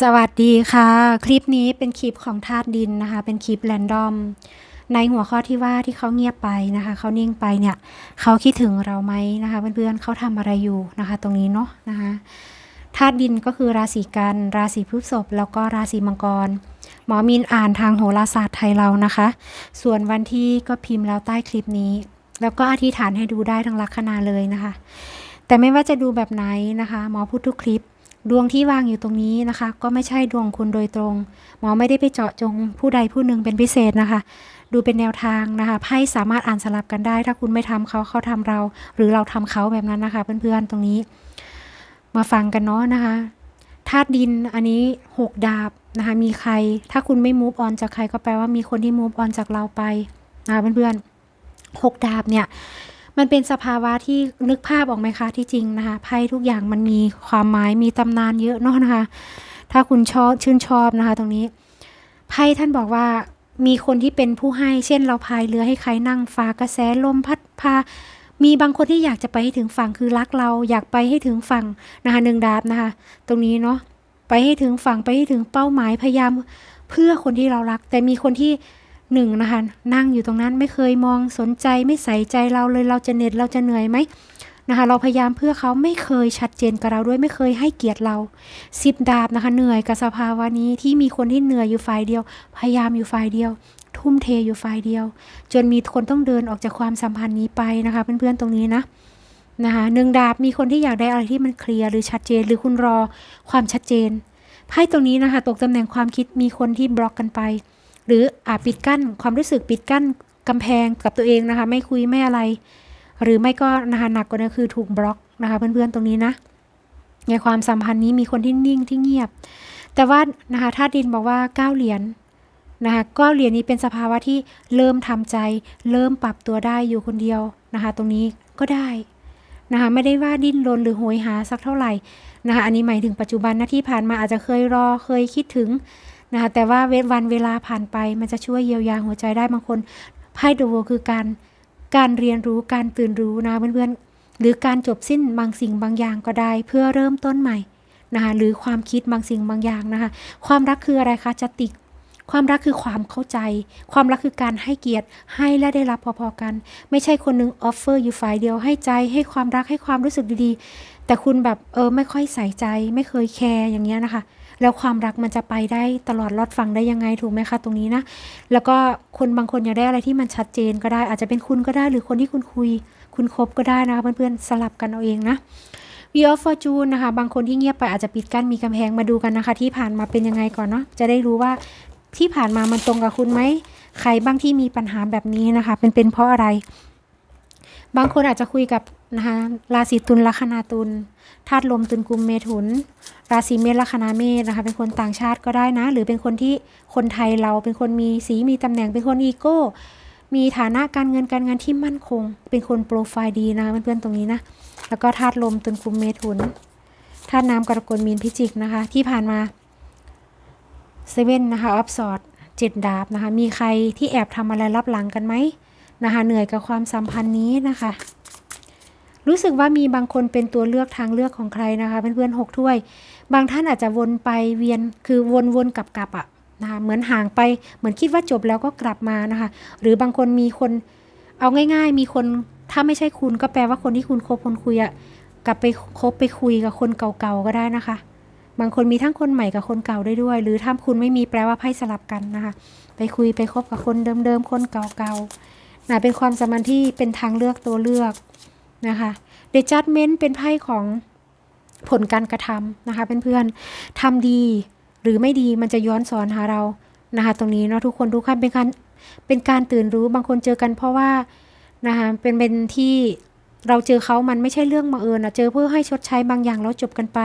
สวัสดีค่ะ คลิปนี้เป็นคลิปของธาตุดินนะคะ เป็นคลิปแรนดอม ในหัวข้อที่ว่าที่เขาเงียบไปนะคะ เขานิ่งไปเนี่ยเขาคิดถึงเราไหมนะคะเพื่อนๆเขาทำอะไรอยู่นะคะ ตรงนี้เนาะนะคะธาตุดินก็คือราศีกันราศีพฤษภแล้วก็ราศีมังกร หมอมินอ่านทางโหราศาสตร์ไทยเรานะคะ ส่วนวันที่ก็พิมพ์แล้วใต้คลิปนี้ แล้วก็อธิษฐานให้ดูได้ทั้งลัคนาเลยนะคะ แต่ไม่ว่าจะดูแบบไหนนะคะ หมอพูดทุกคลิป ดวงที่วางอยู่ตรงนี้นะคะ ก็ไม่ใช่ดวงคุณโดยตรง หมอไม่ได้ไปเจาะจงผู้ใดผู้หนึ่งเป็นพิเศษนะคะ ดูเป็นแนวทางนะคะไพ่สามารถอ่านสลับกันได้ ถ้าคุณไม่ทำเขาเขาทำเรา หรือเราทำเขาแบบนั้นนะคะ เพื่อนๆตรงนี้ มาฟังกันเนาะนะคะธาตุดินอันนี้หกดาบนะคะมีใคร ถ้าคุณไม่ move on จากใครก็แปลว่ามีคนที่ move on จากเราไปนะคะเพื่อนๆหกดาบเนี่ย มันเป็นสภาวะที่นึกภาพออกไหมคะที่จริงนะคะไพ่ทุกอย่างมันมีความหมายมีตำนานเยอะเนาะนะคะ ถ้าคุณชอบชื่นชอบนะคะ ตรงนี้ไพ่ท่านบอกว่ามีคนที่เป็นผู้ให้เช่นเราพายเรือให้ใครนั่งฟ้ากระแสลมพัดพา มีบางคนที่อยากจะไปให้ถึงฝั่งคือรักเราอยากไปให้ถึงฝั่งนะคะหนึ่งดาบนะคะ ตรงนี้เนาะไปให้ถึงฝั่งไปให้ถึงเป้าหมายพยายามเพื่อคนที่เรารัก แต่มีคนที่ หนึ่งนะคะ นั่งอยู่ตรงนั้นไม่เคยมองสนใจไม่ใส่ใจเราเลยเราจะเหน็ดเราจะเหนื่อยไหมนะคะเราพยายามเพื่อเขาไม่เคยชัดเจนกับเราด้วยไม่เคยให้เกียรติเราสิบดาบนะคะ เหนื่อยกับสภาวะนี้ที่มีคนที่เหนื่อยอยู่ฝ่ายเดียว พยายามอยู่ฝ่ายเดียว ทุ่มเทอยู่ฝ่ายเดียว จนมีคนต้องเดินออกจากความสัมพันธ์นี้ไปนะคะ เพื่อนๆตรงนี้นะนะคะหนึ่งดาบมีคนที่อยากได้อะไรที่มันเคลียร์หรือชัดเจนหรือคุณรอความชัดเจนไพ่ตรงนี้นะคะ ตกตำแหน่งความคิดมีคนที่บล็อกกันไป หรืออาปิดกั้นความรู้สึกปิดกั้นกำแพงกับตัวเองนะคะ ไม่คุยไม่อะไร หรือไม่ก็นะคะหนักกว่านั้นคือถูกบล็อกนะคะเพื่อนๆตรงนี้นะ ในความสัมพันธ์นี้มีคนที่นิ่งที่เงียบ แต่ว่านะคะธาตุดินบอกว่าก้าเหรียญนะคะก้าเหรียญนี้เป็นสภาวะที่เริ่มทำใจ เริ่มปรับตัวได้อยู่คนเดียวนะคะ ตรงนี้ก็ได้นะคะไม่ได้ว่าดิ้นรนหรือโหยหาสักเท่าไหร่นะคะอันนี้หมายถึงปัจจุบันนะที่ผ่านมาอาจจะเคยรอเคยคิดถึง นะคะแต่ว่าเววันเวลาผ่านไป มันจะช่วยเยียวยาหัวใจได้บางคนไพ่ดูคือการการเรียนรู้การตื่นรู้นะเพื่อนๆหรือการจบสิ้นบางสิ่งบางอย่างก็ได้ เพื่อเริ่มต้นใหม่นะคะหรือความคิดบางสิ่งบางอย่างนะคะความรักคืออะไรคะจะติกความรักคือความเข้าใจ ความรักคือการให้เกียรติ ให้และได้รับพอๆกัน ไม่ใช่คนนึงออฟเฟอร์อยู่ฝ่ายเดียว ให้ใจ ให้ความรัก ให้ความรู้สึกดีๆ แต่คุณแบบเออไม่ค่อยใส่ใจ ไม่เคยแคร์อย่างเงี้ยนะคะ แล้วความรักมันจะไปได้ตลอดรอดฟังได้ยังไงถูกไหมคะตรงนี้นะ แล้วก็คนบางคนอยากได้อะไรที่มันชัดเจนก็ได้ อาจจะเป็นคุณก็ได้ หรือคนที่คุณคุย คุณคบก็ได้นะคะเพื่อนๆสลับกันเอาเองนะ v ีออฟฟอร์จูนนะคะ บางคนที่เงียบไปอาจจะปิดกั้นมีกำแพงมาดูกันนะคะ ที่ผ่านมาเป็นยังไงก่อนเนาะจะได้รู้ว่าที่ผ่านมามันตรงกับคุณไหมใครบ้างที่มีปัญหาแบบนี้นะคะเป็นเป็นเพราะอะไร บางคนอาจจะคุยกับ นะคะราศีตุลลัคนาตุลธาตุลมตุลกุมเมถุน ราศีเมษลัคนาเมษนะคะเป็นคนต่างชาติก็ได้นะ หรือเป็นคนที่คนไทยเราเป็นคนมีสีมีตำแหน่งเป็นคนอีโก้ มีฐานะการเงินการงานที่มั่นคง เป็นคนโปรไฟล์ดีนะเพื่อนๆตรงนี้นะแล้วก็ธาตุลมตุลกุมเมถุนธาตุน้ำกรกฎมีนพิจิกนะคะ ที่ผ่านมาเซเว่นนะคะออฟสอดเจ็ดดาบนะคะ มีใครที่แอบทำอะไรรับหลังกันไหมนะคะเหนื่อยกับความสัมพันธ์นี้นะคะ รู้สึกว่ามีบางคนเป็นตัวเลือกทางเลือกของใครนะคะเพื่อนๆหกถ้วย บางท่านอาจจะวนไปเวียนคือวนๆกลับๆอะนะคะเหมือนห่างไปเหมือนคิดว่าจบแล้วก็กลับมานะคะ หรือบางคนมีคนเอาง่าย ๆ มีคนถ้าไม่ใช่คุณก็แปลว่าคนที่คุณคบคนคุยอะกลับไปคบไปคุยกับคนเก่าๆก็ได้นะคะ บางคนมีทั้งคนใหม่กับคนเก่าได้ด้วย หรือถ้าคุณไม่มีแปลว่าไพ่สลับกันนะคะ ไปคุยไปคบกับคนเดิมๆคนเก่าๆนะเป็นความสัมพันธ์ที่เป็นทางเลือกตัวเลือก นะคะ The Judgment เป็นไพ่ของผลการกระทำนะคะเพื่อนๆทำดีหรือไม่ดีมันจะย้อนสอนหาเรานะคะตรงนี้เนาะทุกคนทุกท่านเป็นการเป็นการตื่นรู้บางคนเจอกันเพราะว่านะคะเป็นเป็นที่เราเจอเขามันไม่ใช่เรื่องบังเอิญนะเจอเพื่อให้ชดใช้บางอย่างแล้วจบกันไป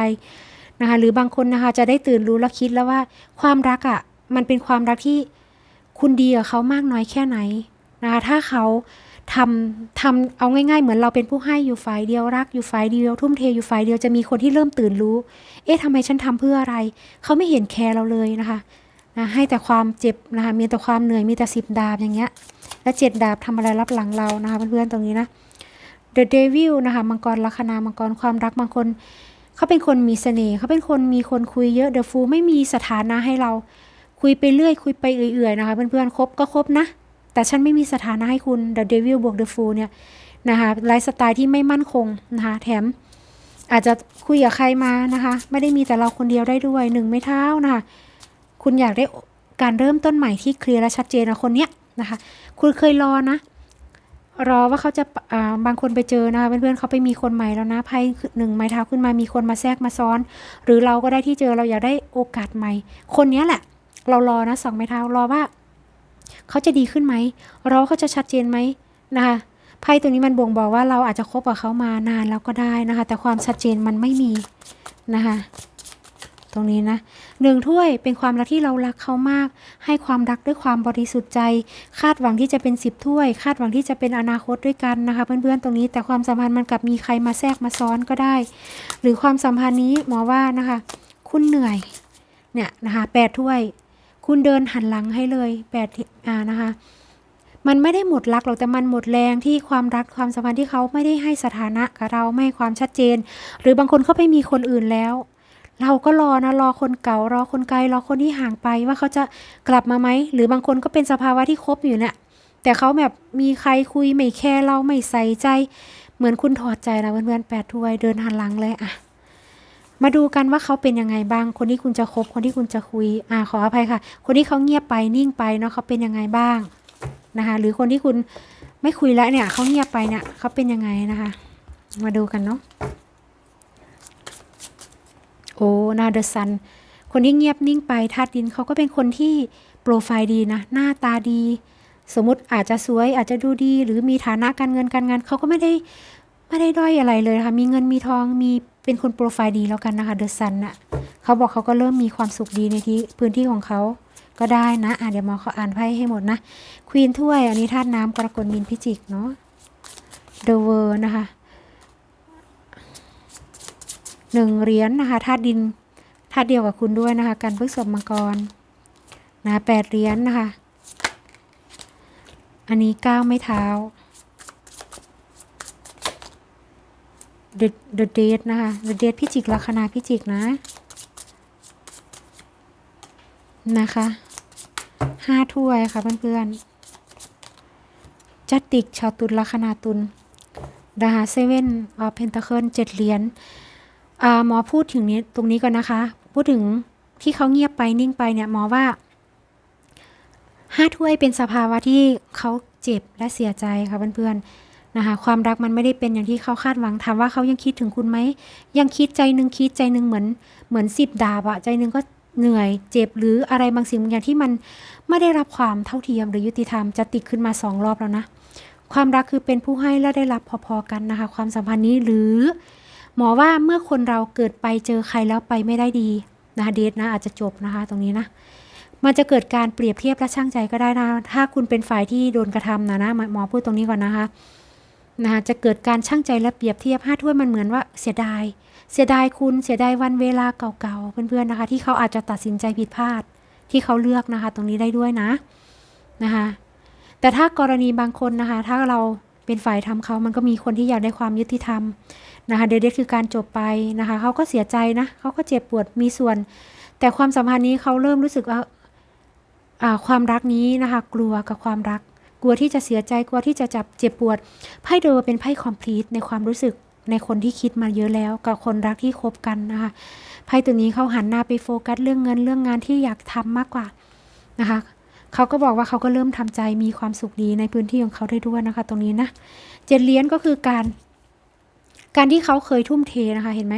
นะคะหรือบางคนนะคะจะได้ตื่นรู้และคิดแล้วว่าความรักอะ่ะมันเป็นความรักที่คุณดีกับเขามากน้อยแค่ไหนนะคะถ้าเขา ทำทำเอาง่ายๆ เหมือนเราเป็นผู้ให้อยู่ฝ่ายเดียวรักอยู่ฝ่ายเดียว ทุ่มเทอยู่ฝ่ายเดียวจะมีคนที่เริ่มตื่นรู้ เอ๊ะทำไมฉันทำเพื่ออะไร เขาไม่เห็นแคร์เราเลยนะคะนะให้แต่ความเจ็บนะคะมีแต่ความเหนื่อยมีแต่สิบดาบอย่างเงี้ย และเจ็ดดาบทำอะไรรับหลังเรานะคะเพื่อนๆตรงนี้นะ The Devil นะคะมังกรลัคนามังกรความรักบางคนเขาเป็นคนมีเสน่ห์เขาเป็นคนมีคนคุยเยอะเดอะฟูไม่มีสถานะให้เราคุยไปเรื่อย คุยไปเอื่อยๆนะคะ เพื่อนๆคบก็คบนะ แต่ฉันไม่มีสถานะให้คุณ The Devil บวก The Fool เนี่ยนะคะไลฟ์สไตล์ที่ไม่มั่นคงนะคะแถม อาจจะคุยกับใครมานะคะ ไม่ได้มีแต่เราคนเดียวได้ด้วยหนึ่งไม่เท้านะคะคุณอยากได้การเริ่มต้นใหม่ที่เคลียร์และชัดเจนนะคนเนี้ยนะคะ คุณเคยรอนะ รอว่าเขาจะอ่าบางคนไปเจอนะคะเพื่อนๆเขาไปมีคนใหม่แล้วนะไพ่หนึ่งไม้เท้าขึ้นมามีคนมาแทรกมาซ้อน หรือเราก็ได้ที่เจอเราอยากได้โอกาสใหม่ คนเนี้ยแหละ เรารอนะสองไม้เท้ารอว่า เขาจะดีขึ้นไหมรอเขาจะชัดเจนไหมนะคะไพ่ตัวนี้มันบ่งบอกว่าเราอาจจะคบกับเขามานานแล้วก็ได้นะคะ แต่ความชัดเจนมันไม่มีนะคะตรงนี้นะหนึ่งถ้วยเป็นความรักที่เรารักเขามาก ให้ความรักด้วยความบริสุทธิ์ใจ คาดหวังที่จะเป็นสิบถ้วย คาดหวังที่จะเป็นอนาคตด้วยกันนะคะ เพื่อนๆตรงนี้ แต่ความสัมพันธ์มันกลับมีใครมาแทรกมาซ้อนก็ได้ หรือความสัมพันธ์นี้หมอว่านะคะ คุณเหนื่อยเนี่ยนะคะแปดถ้วย คุณเดินหันหลังให้เลยแปดอ่านะคะ มันไม่ได้หมดรักหรอกแต่มันหมดแรงที่ความรักความสัมพันธ์ที่เขาไม่ได้ให้สถานะกับเราไม่ความชัดเจน หรือบางคนเขาไปมีคนอื่นแล้ว เราก็รอนะรอคนเก่ารอคนไกลรอคนที่ห่างไปว่าเขาจะกลับมาไหมหรือบางคนก็เป็นสภาวะที่คบอยู่เนี่ยแต่เขาแบบมีใครคุยไม่แคร์เราไม่ใส่ใจ เหมือนคุณถอดใจนะเพื่อนๆแปดถ้วยเดินหันหลังเลยอะ มาดูกันว่าเขาเป็นยังไงบ้าง คนที่คุณจะคบ คนที่คุณจะคุย อ่าขออภัยค่ะ คนที่เขาเงียบไปนิ่งไปเนาะเขาเป็นยังไงบ้างนะคะ หรือคนที่คุณไม่คุยแล้วเนี่ยเขาเงียบไปเนี่ยเขาเป็นยังไงนะคะ มาดูกันเนาะ โอ้นาเดอะซัน คนที่เงียบนิ่งไปธาตุดินเขาก็เป็นคนที่โปรไฟล์ดีนะ หน้าตาดี สมมติอาจจะสวยอาจจะดูดี หรือมีฐานะการเงินการงานเขาก็ไม่ได้ ไม่ได้ด้อยอะไรเลยนะคะมีเงินมีทองมีเป็นคนโปรไฟล์ดีแล้วกันนะคะเดอะซันน่ะเขาบอกเขาก็เริ่มมีความสุขดีในที่พื้นที่ของเขาก็ได้นะอะเดี๋ยวมอเขาอ่านไพ่ให้หมดนะควีนถ้วย อันนี้ธาตุน้ำกรกฎมีนพิจิกเนาะเดอะเวอร์นะคะหนึ่งเหรียญนะคะธาตุดินธาตุเดียวกับคุณด้วยนะคะ การพฤกษบมังกรนะแปดเหรียญนะคะ อันนี้เก้าไม้เท้า The The Date นะคะ The Date พิจิกลัคนาพิจิกนะ นะคะห้าถ้วยค่ะเพื่อนๆจัตติกชาวตุลลัคนาตุลนะคะเซเว่นออเพนตาเคิลเจ็ดเหรียญหมอพูดถึงนี้ตรงนี้ก่อนนะคะ พูดถึงที่เขาเงียบไปนิ่งไปเนี่ยหมอว่าห้าถ้วยเป็นสภาวะที่เขาเจ็บและเสียใจค่ะเพื่อนๆ นะคะความรักมันไม่ได้เป็นอย่างที่เขาคาดหวังถามว่าเขายังคิดถึงคุณไหมยังคิดใจหนึ่งคิดใจหนึ่งเหมือนเหมือนสิบดาบอะใจหนึ่งก็เหนื่อยเจ็บหรืออะไรบางสิ่งบางอย่างที่มันไม่ได้รับความเท่าเทียมหรือยุติธรรมจะติดขึ้นมาสองรอบแล้วนะ ความรักคือเป็นผู้ให้และได้รับพอๆกันนะคะ ความสัมพันธ์นี้หรือ หมอว่าเมื่อคนเราเกิดไปเจอใครแล้วไปไม่ได้ดีนะคะเดทนะอาจจะจบนะคะตรงนี้นะมันจะเกิดการเปรียบเทียบและช่างใจก็ได้นะ ถ้าคุณเป็นฝ่ายที่โดนกระทำนะนะหมอพูดตรงนี้ก่อนนะคะ นะคะจะเกิดการช่างใจและเปรียบเทียบห้าถ้วยมันเหมือนว่าเสียดาย เสียดายคุณเสียดายวันเวลาเก่าๆ เพื่อนๆนะคะ ที่เขาอาจจะตัดสินใจผิดพลาด ที่เขาเลือกนะคะ ตรงนี้ได้ด้วยนะนะคะแต่ถ้ากรณีบางคนนะคะ ถ้าเราเป็นฝ่ายทำเขามันก็มีคนที่อยากได้ความยุติธรรมนะคะเดทคือการจบไปนะคะเขาก็เสียใจนะเขาก็เจ็บปวดมีส่วน แต่ความสัมพันธ์นี้เขาเริ่มรู้สึกว่าความรักนี้นะคะ กลัวกับความรัก กลัวที่จะเสียใจกลัวที่จะจับเจ็บปวดไพ่เดอเป็นไพ่คอมพลีทในความรู้สึกในคนที่คิดมาเยอะแล้วกับคนรักที่คบกันนะคะไพ่ตัวนี้เขาหันหน้าไปโฟกัสเรื่องเงินเรื่องงานที่อยากทำมากกว่านะคะเขาก็บอกว่าเขาก็เริ่มทำใจมีความสุขดีในพื้นที่ของเขาได้ด้วยนะคะ ตรงนี้นะเจ็ดเหรียญก็คือการ การที่เขาเคยทุ่มเทนะคะเห็นไหม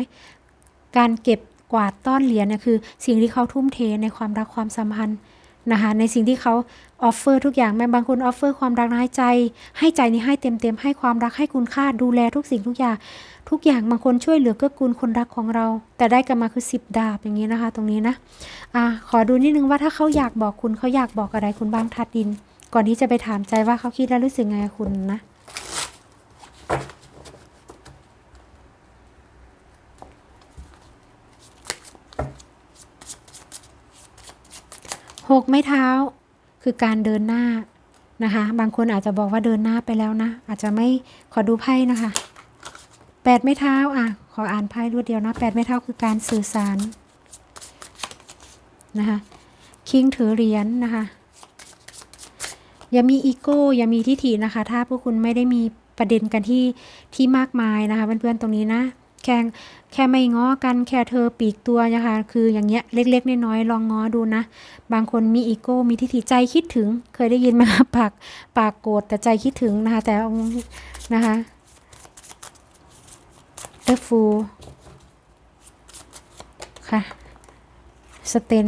การเก็บกวาดต้อนเหรียญเนี่ยคือ สิ่งที่เขาทุ่มเทในความรักความสัมพันธ์ นะคะในสิ่งที่เขาออฟเฟอร์ทุกอย่างแม้บางคนออฟเฟอร์ความรักนะให้ใจ ให้ใจนี้ให้เต็มเต็มให้ความรักให้คุณค่าดูแลทุกสิ่งทุกอย่าง ทุกอย่างบางคนช่วยเหลือเกื้อกูลคนรักของเรา แต่ได้กลับมาคือสิบดาบอย่างนี้นะคะ ตรงนี้นะอะขอดูนิดนึงว่าถ้าเขาอยากบอกคุณเขาอยากบอกอะไรคุณบ้างทัดดิน ก่อนที่จะไปถามใจว่าเขาคิดและรู้สึกไงคุณนะ หกไม้เท้า คือการเดินหน้านะคะ บางคนอาจจะบอกว่าเดินหน้าไปแล้วนะ อาจจะไม่ขอดูไพ่นะคะแปดไม้เท้าอะ ขออ่านไพ่รวดเดียวนะแปดไม่เท่าคือการสื่อสารนะคะคิงถือเหรียญนะคะ อย่ามีอีโก้ อย่ามีทิฐินะคะ ถ้าพวกคุณไม่ได้มีประเด็นกันที่ที่มากมายนะคะเพื่อนๆตรงนี้นะ แค่แค่ไม่ง้อกันแค่เธอปีกตัวนะคะคืออย่างเงี้ยเล็ก ๆ น้อยๆลองง้อดูนะ บางคนมีอีโก้มีทิฐิใจคิดถึง เคยได้ยินไหมคะปากปากโกรธแต่ใจคิดถึงนะคะแต่นะคะเดฟูค่ะสเตน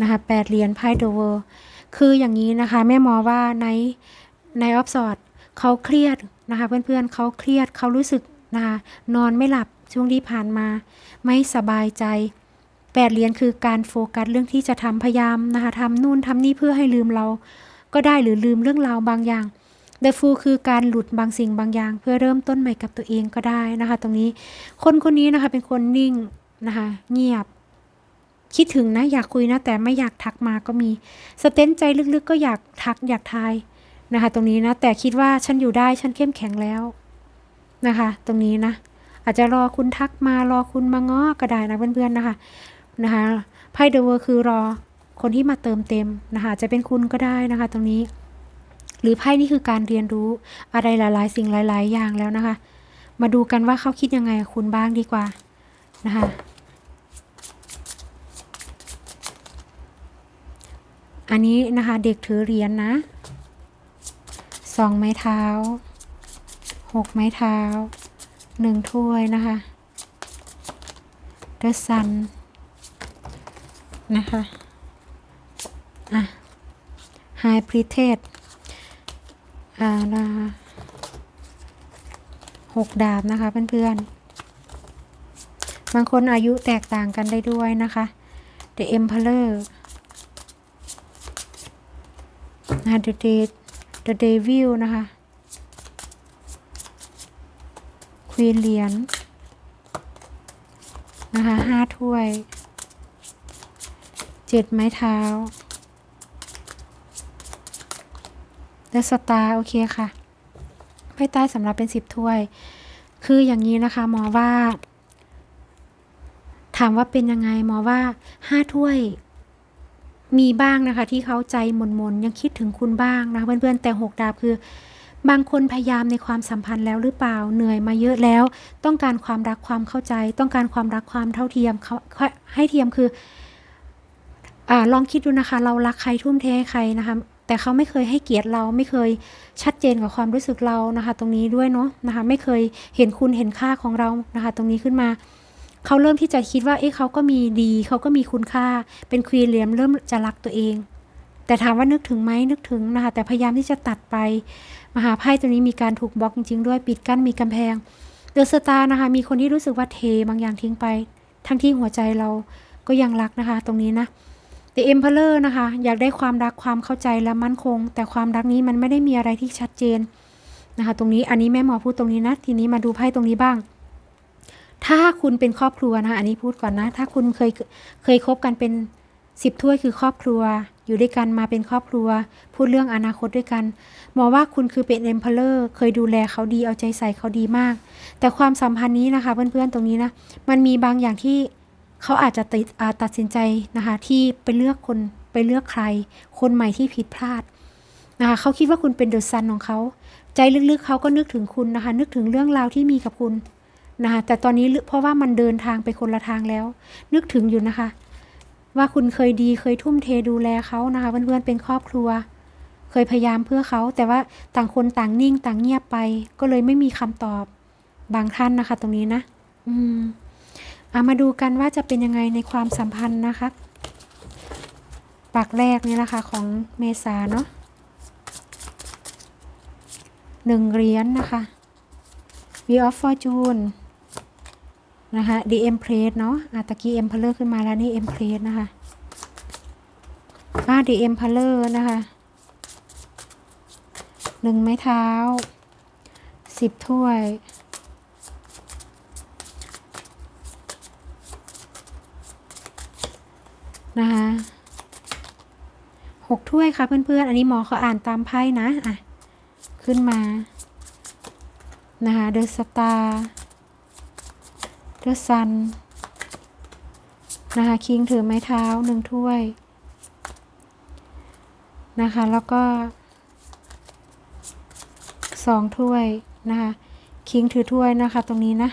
นะคะแปดเหรียญไพ่เดอเวอร์คืออย่างนี้นะคะแม่หมอว่าในในออฟสอดเขาเครียดนะคะเพื่อนๆเขาเครียดเขารู้สึก นะคะนอนไม่หลับช่วงที่ผ่านมา ไม่สบายใจแปดเหรียญคือการโฟกัสเรื่องที่จะทำพยายามนะคะทำนู่นทำนี่เพื่อให้ลืมเรา ก็ได้หรือลืมเรื่องราวบางอย่างเดฟูคือการหลุดบางสิ่งบางอย่าง เพื่อเริ่มต้นใหม่กับตัวเองก็ได้นะคะ ตรงนี้คนคนนี้นะคะเป็นคนนิ่งนะคะเงียบ คิดถึงนะอยากคุยนะ แต่ไม่อยากทักมาก็มีสเตนใจลึกๆ ก็อยากทักอยากทายนะคะ ตรงนี้นะแต่คิดว่าฉันอยู่ได้ฉันเข้มแข็งแล้ว นะคะ ตรงนี้นะ อาจจะรอคุณทักมารอคุณมาง้อก็ได้นะเพื่อนๆนะคะนะคะไพ่เดอะเวอร์คือรอคนที่มาเติมเต็มนะคะจะเป็นคุณก็ได้นะคะ ตรงนี้ หรือไพ่นี่คือการเรียนรู้อะไรหลาย ๆ สิ่งหลาย ๆ อย่างแล้วนะคะ มาดูกันว่าเขาคิดยังไงคุณบ้างดีกว่านะคะอันนี้นะคะเด็กถือเหรียญนนะสองไม้เท้า หกไม้เท้าหนึ่งถ้วยนะคะ The Sun นะคะ อะ High p r i t e s อ่านะหกดาบนะคะเพื่อนๆ บางคนอายุแตกต่างกันได้ด้วยนะคะ The Emperor นะคะ The Day The Devil นะคะ ควีนเหรียญนะคะห้าถ้วยเจ็ดไม้เท้า และสตาร์โอเคค่ะไพ่ใต้สำหรับเป็นสิบถ้วย คืออย่างนี้นะคะหมอว่า ถามว่าเป็นยังไงหมอว่าห้าถ้วยมีบ้างนะคะ ที่เขาใจหม่นๆยังคิดถึงคุณบ้างนะเพื่อนๆแต่หกดาบคือ บางคนพยายามในความสัมพันธ์แล้วหรือเปล่าเหนื่อยมาเยอะแล้ว ต้องการความรักความเข้าใจ ต้องการความรักความเท่าเทียมเขาให้เทียมคืออลองคิดดูนะคะ เรารักใครทุ่มเทให้ใครนะคะแต่เขาไม่เคยให้เกียรติเราไม่เคยชัดเจนกับความรู้สึกเรานะคะ ตรงนี้ด้วยเนาะนะคะ ไม่เคยเห็นคุณเห็นค่าของเรานะคะ ตรงนี้ขึ้นมาเขาเริ่มที่จะคิดว่าเอ๊ะเขาก็มีดีเขาก็มีคุณค่า เป็นควีนเลียมเริ่มจะรักตัวเอง แต่ถามว่านึกถึงไหมนึกถึงนะคะ แต่พยายามที่จะตัดไป มหาไพ่ตัวนี้มีการถูกบล็อกจริงๆด้วยปิดกั้นมีกำแพงเดอะสตาร์นะคะ มีคนที่รู้สึกว่าเทบางอย่างทิ้งไป ทั้งที่หัวใจเราก็ยังรักนะคะ ตรงนี้นะ The Emperor นะคะ อยากได้ความรักความเข้าใจและมั่นคง แต่ความรักนี้มันไม่ได้มีอะไรที่ชัดเจนนะคะ ตรงนี้อันนี้แม่หมอพูดตรงนี้นะ ทีนี้มาดูไพ่ตรงนี้บ้าง ถ้าคุณเป็นครอบครัวนะคะอันนี้พูดก่อนนะ ถ้าคุณเคยเคยคบกันเป็นสิบถ้วยคือครอบครัว อยู่ด้วยกันมาเป็นครอบครัว พูดเรื่องอนาคตด้วยกัน หมอว่าคุณคือเป็นเอ็มเพลเลอร์เคยดูแลเขาดีเอาใจใส่เขาดีมาก แต่ความสัมพันธ์นี้นะคะ เพื่อนๆตรงนี้นะ มันมีบางอย่างที่เขาอาจจะติดตัดสินใจนะคะ ที่ไปเลือกคนไปเลือกใคร คนใหม่ที่ผิดพลาดนะคะเขาคิดว่าคุณเป็นเดอะซันของเขา ใจลึกๆเขาก็นึกถึงคุณนะคะ นึกถึงเรื่องราวที่มีกับคุณนะคะแต่ตอนนี้เพราะว่ามันเดินทางไปคนละทางแล้ว นึกถึงอยู่นะคะ ว่าคุณเคยดีเคยทุ่มเทดูแลเขานะคะเพื่อนๆเป็นครอบครัว เคยพยายามเพื่อเขาแต่ว่าต่างคนต่างนิ่งต่างเงียบไป ก็เลยไม่มีคำตอบบางท่านนะคะ ตรงนี้นะ อืมเอามาดูกันว่าจะเป็นยังไงในความสัมพันธ์นะคะปากแรกนี่นะคะของเมษาเนาะหนึ่งเหรียญนนะคะ v of Fortune นะคะ The Empress เนาะอาตะกี้ Emperor ขึ้นมาแล้วนี่ Empress นะคะอ่า The Emperor นะคะหนึ่งไม้เท้าสิบถ้วยนะคะหกถ้วยค่ะเพื่อนๆ อันนี้หมอเขาอ่านตามไพ่นะ อะ ขึ้นมา นะคะเดอะสตาร์ The Sun นะคะคิงถือไม้เท้าหนึ่งถ้วยนะคะ แล้วก็สองถ้วยนะคะคิงถือถ้วยนะคะ ตรงนี้นะ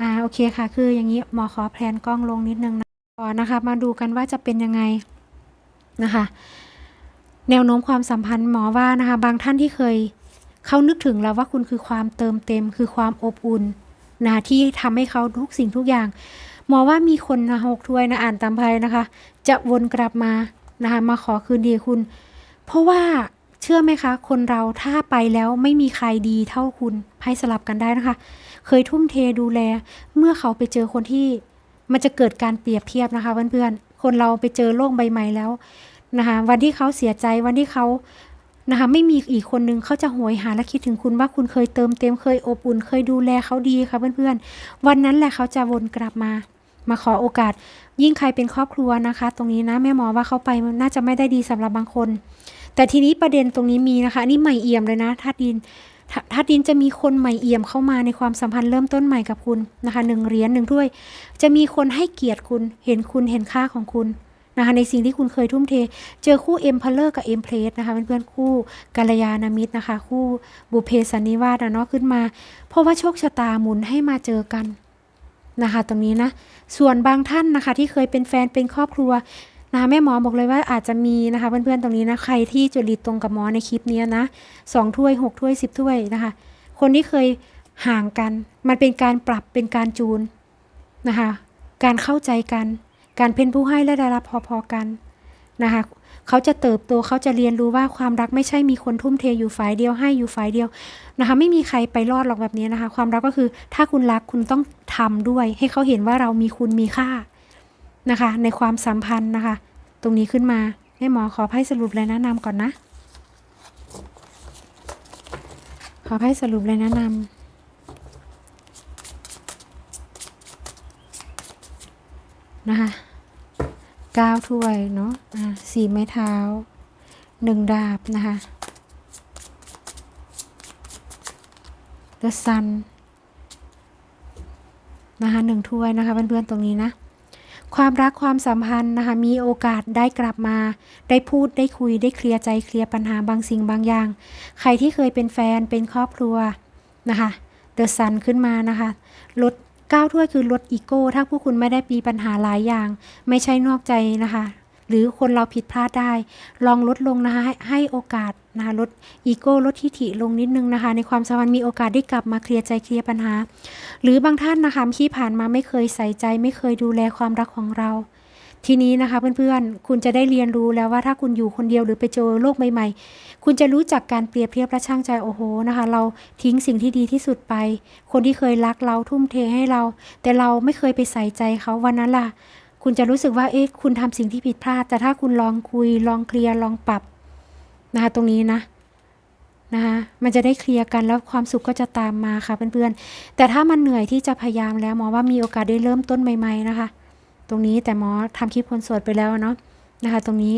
อ่าโอเคค่ะ คืออย่างนี้หมอขอแพลนกล้องลงนิดนึงนะก่อนนะคะ มาดูกันว่าจะเป็นยังไงนะคะ แนวโน้มความสัมพันธ์หมอว่านะคะ บางท่านที่เคยเขานึกถึงแล้วว่าคุณคือความเติมเต็ม คือความอบอุ่น นะที่ทำให้เขาทุกสิ่งทุกอย่างหมอว่ามีคนนะหกถ้วยนะอ่านตามไพ่นะคะ จะวนกลับมานะคะมาขอคืนดีคุณ เพราะว่าเชื่อไหมคะ คนเราถ้าไปแล้วไม่มีใครดีเท่าคุณไพ่สลับกันได้นะคะ เคยทุ่มเทดูแล เมื่อเขาไปเจอคนที่มันจะเกิดการเปรียบเทียบนะคะเพื่อนๆคนเราไปเจอโลกใบใหม่แล้วนะคะวันที่เขาเสียใจวันที่เขา นะคะไม่มีอีกคนนึงเขาจะโหยหาและคิดถึงคุณว่าคุณเคยเติมเต็มเคยอบอุ่น เคยดูแลเขาดีค่ะเพื่อนๆ วันนั้นแหละเขาจะวนกลับมา มาขอโอกาส ยิ่งใครเป็นครอบครัวนะคะ ตรงนี้นะแม่หมอว่าเขาไปน่าจะไม่ได้ดีสำหรับบางคน แต่ทีนี้ประเด็นตรงนี้มีนะคะนี่ใหม่เอี่ยมเลยนะธาตุดินธาตุดินจะมีคนใหม่เอี่ยมเข้ามาในความสัมพันธ์เริ่มต้นใหม่กับคุณนะคะหนึ่งเหรียญหนึ่งถ้วย จะมีคนให้เกียรติคุณเห็นคุณเห็นค่าของคุณ นะคะในสิ่งที่คุณเคยทุ่มเท เจอคู่เอ็มพลเลอร์กับเอ็มเพลสนะคะเพื่อนๆคู่กัลยาณมิตรนะคะ คู่บุเพสันนิวาสเนาะขึ้นมา เพราะว่าโชคชะตาหมุนให้มาเจอกันนะคะ ตรงนี้นะ ส่วนบางท่านนะคะ ที่เคยเป็นแฟนเป็นครอบครัวนะแม่หมอบอกเลยว่าอาจจะมีนะคะ เพื่อนๆตรงนี้นะใครที่จริตตรงกับหมอในคลิปนี้นะสองถ้วยหกถ้วยสิบถ้วยนะคะ คนที่เคยห่างกัน มันเป็นการปรับเป็นการจูนนะคะ การเข้าใจกัน การเป็นผู้ให้และได้รับพอๆกันนะคะเขาจะเติบโตเขาจะเรียนรู้ว่าความรักไม่ใช่มีคนทุ่มเทอยู่ฝ่ายเดียวให้อยู่ฝ่ายเดียวนะคะไม่มีใครไปรอดหรอกแบบนี้นะคะ ความรักก็คือถ้าคุณรักคุณต้องทำด้วย ให้เขาเห็นว่าเรามีคุณมีค่านะคะ ในความสัมพันธ์นะคะ ตรงนี้ขึ้นมาให้หมอขอไพ่สรุปเลยแนะนำก่อนนะ ขอไพ่สรุปเลยแนะนำนะคะ ก้าถ้วยเนาะอ่าสี่ไม้เท้าหนึ่งดาบนะคะ The Sun นะคะหนึ่งถ้วยนะคะเพื่อนๆตรงนี้นะ ความรักความสัมพันธ์นะคะมีโอกาสได้กลับมา ได้พูดได้คุยได้เคลียร์ใจเคลียร์ปัญหาบางสิ่งบางอย่าง ใครที่เคยเป็นแฟนเป็นครอบครัวนะคะเดอะซันขึ้นมานะคะลด ก้าวถ้วยคือลดอีโก้ ถ้าผู้คุณไม่ได้มีปัญหาหลายอย่าง ไม่ใช่นอกใจนะคะ หรือคนเราผิดพลาดได้ ลองลดลงนะคะให้ให้โอกาสนะคะลดอีโก้ลดทิฐิลงนิดนึงนะคะ ในความสัมพันธ์มีโอกาสได้กลับมาเคลียร์ใจเคลียร์ปัญหา หรือบางท่านนะคะที่ผ่านมาไม่เคยใส่ใจ ไม่เคยดูแลความรักของเรา ทีนี้นะคะเพื่อนๆ คุณจะได้เรียนรู้แล้วว่าถ้าคุณอยู่คนเดียวหรือไปเจอโลกใหม่ๆ คุณจะรู้จักการเปรียบเทียบและช่างใจโอ้โหนะคะ เราทิ้งสิ่งที่ดีที่สุดไป คนที่เคยรักเราทุ่มเทให้เรา แต่เราไม่เคยไปใส่ใจเขาวันนั้นล่ะ คุณจะรู้สึกว่าเอ๊ะคุณทำสิ่งที่ผิดพลาด แต่ถ้าคุณลองคุยลองเคลียร์ลองปรับนะคะตรงนี้นะนะคะมันจะได้เคลียร์กันแล้วความสุขก็จะตามมาค่ะเพื่อนๆแต่ถ้ามันเหนื่อยที่จะพยายามแล้วมองว่ามีโอกาสได้เริ่มต้นใหม่ ๆนะคะ ตรงนี้แต่หมอทำคลิปคนสดไปแล้วเนาะนะคะ ตรงนี้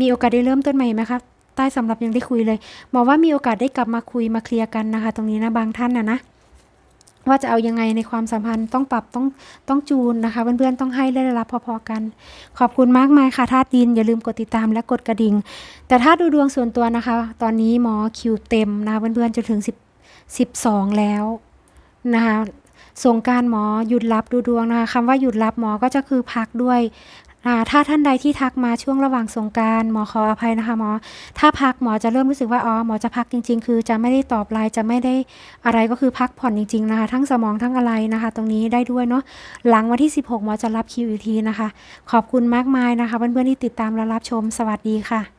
มีโอกาสได้เริ่มต้นใหม่ไหมคะใต้สำหรับยังได้คุยเลยหมอว่ามีโอกาสได้กลับมาคุยมาเคลียร์กันนะคะ ตรงนี้นะบางท่านนะนะว่าจะเอายังไงในความสัมพันธ์ต้องปรับต้องต้องจูนนะคะ เพื่อนๆต้องให้และได้รับพอๆกัน ขอบคุณมากมายค่ะธาตุดินอย่าลืมกดติดตามและกดกระดิ่ง แต่ถ้าดูดวงส่วนตัวนะคะ ตอนนี้หมอคิวเต็มนะคะเพื่อนๆจนถึง10 12 แล้วนะคะ สงการหมอหยุดรับดูดวงนะคะคำว่าหยุดรับหมอก็จะคือพักด้วยถ้าท่านใดที่ทักมาช่วงระหว่างสงการหมอขออภัยนะคะหมอ ถ้าพักหมอจะเริ่มรู้สึกว่าอ๋อหมอจะพักจริง ๆ คือจะไม่ได้ตอบไลน์จะไม่ได้อะไรก็คือพักผ่อนจริง ๆนะคะ ทั้งสมองทั้งอะไรนะคะ ตรงนี้ได้ด้วยเนาะหลังวันที่ 16 หมอจะรับคิวอีกทีนะคะ ขอบคุณมากมายนะคะเพื่อนๆที่ติดตามและรับชมสวัสดีค่ะ